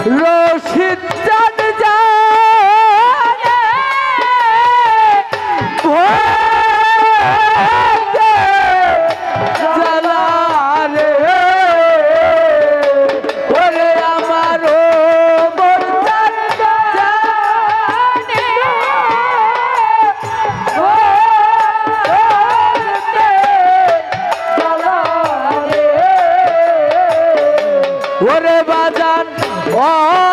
রশিদ চাঁদ ওরে বাজান Oh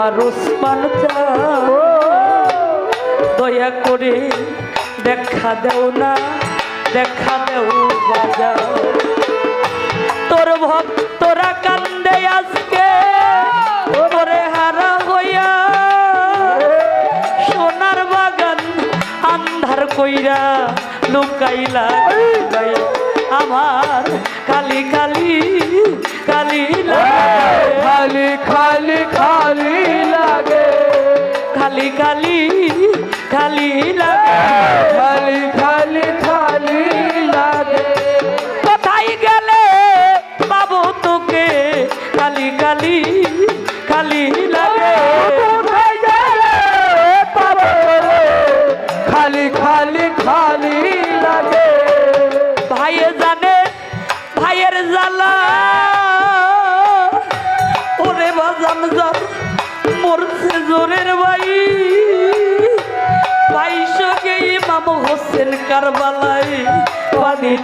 আমার উসমান দয়া করে দেখা দেও না, দেখা দেও বাজাও। তোর ভক্তরা কান্দে আজকে ওরে হারা হইয়া। সোনার বাগান আন্ধার কইরা লুকাইলা। আমার খালি খালি খালি খালি খালি খালি লাগে। খালি খালি খালি লাগে। খালি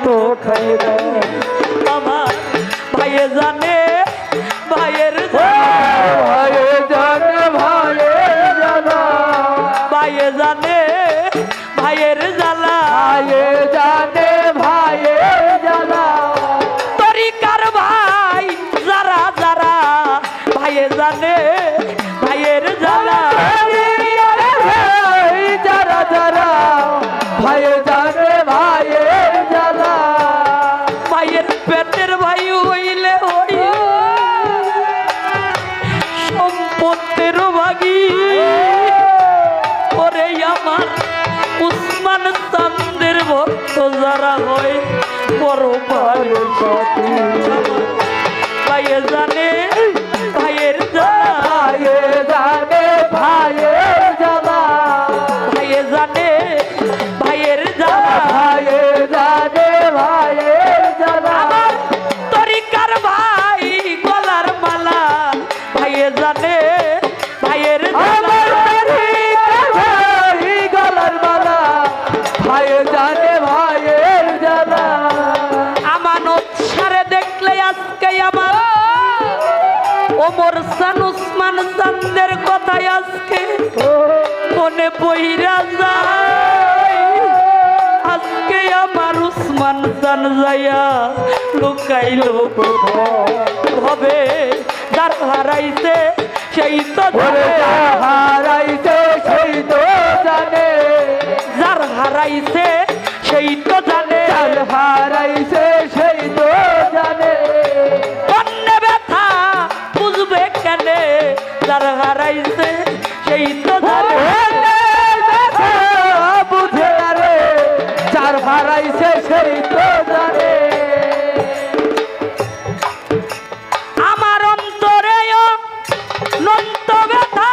তো খাই আমার ভাইয়ে জানে ভাইয়ের ভাইয়ে জানে ভাইয়ে জানা। ভাইয়ে জানে ভাইয়ের জ্বালা। ভাইয়ে জানে ভাইয়ে জ্বালা। তরিকার ভাই? যারা ভাইয়ের জ্বালা। করা হয় বড় পারে পাইয়ে যান যাইয়া লুকাইল হবে যার হারাইছে সেই তো হারাইতে সেই তো জানে। যার হারাইছে সেই তো জানে। হারাইছে হারাইছে সেই জানে আমার অন্তরে নন্ত ব্যথা।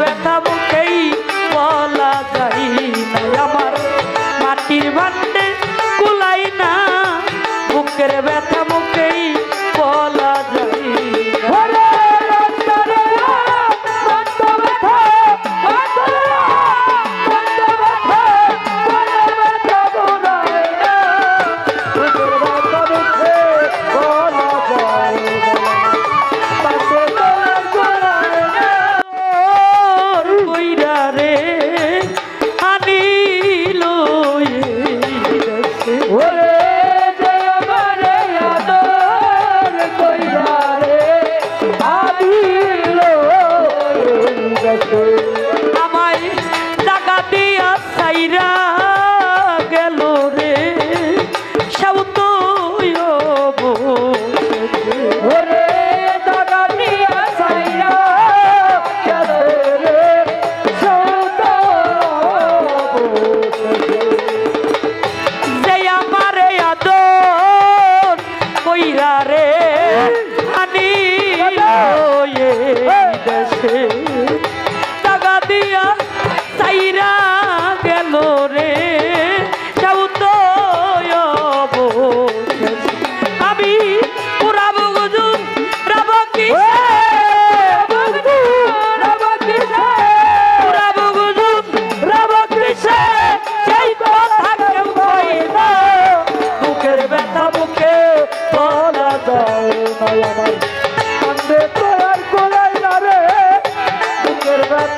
ব্যথা। বলা যাই আমার মাটির ভান্ডে কুলাই না। বুকের ব্যথা মুখেই কইরা রে।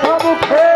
Vamos ver!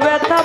Bebeto, tá